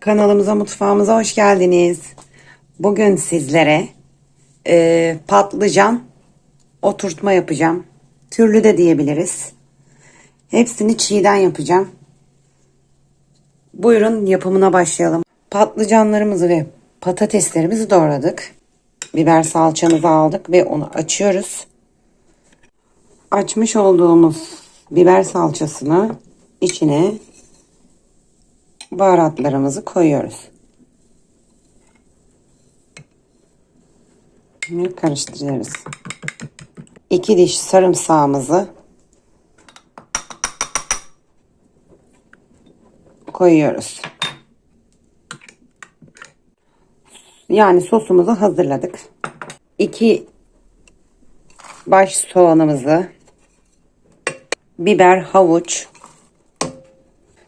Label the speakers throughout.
Speaker 1: Kanalımıza, mutfağımıza hoş geldiniz. Bugün sizlere e, patlıcan oturtma yapacağım. Türlü de diyebiliriz. Hepsini çiğden yapacağım. Buyurun yapımına başlayalım. Patlıcanlarımızı ve patateslerimizi doğradık. Biber salçamızı aldık ve onu açıyoruz. Açmış olduğumuz biber salçasını içine baharatlarımızı koyuyoruz. Şimdi karıştırıyoruz. İki diş sarımsağımızı koyuyoruz. Yani sosumuzu hazırladık. İki baş soğanımızı, biber, havuç,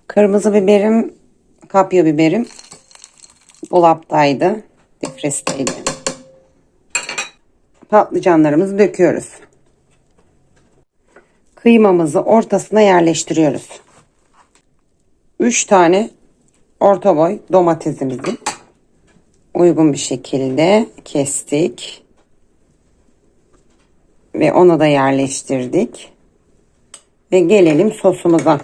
Speaker 1: kırmızı biberim, kapya biberim dolaptaydı, difristeydi. Patlıcanlarımızı döküyoruz. Kıymamızı ortasına yerleştiriyoruz. 3 tane orta boy domatesimizi uygun bir şekilde kestik. Ve onu da yerleştirdik. Ve gelelim sosumuza.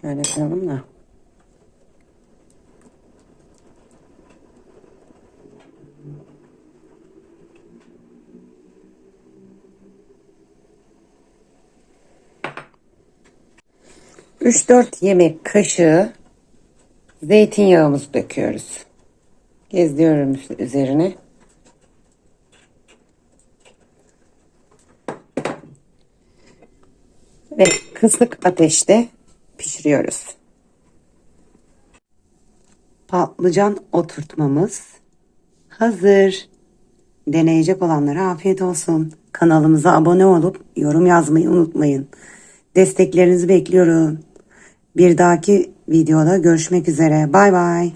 Speaker 1: Şöyle koyalım da. Üç dört yemek kaşığı zeytinyağımızı döküyoruz. Gezdiriyorum üzerine. Ve kısık ateşte pişiriyoruz. Patlıcan oturtmamız hazır. Deneyecek olanlara afiyet olsun. Kanalımıza abone olup yorum yazmayı unutmayın. Desteklerinizi bekliyorum. Bir dahaki videoda görüşmek üzere. Bay bay.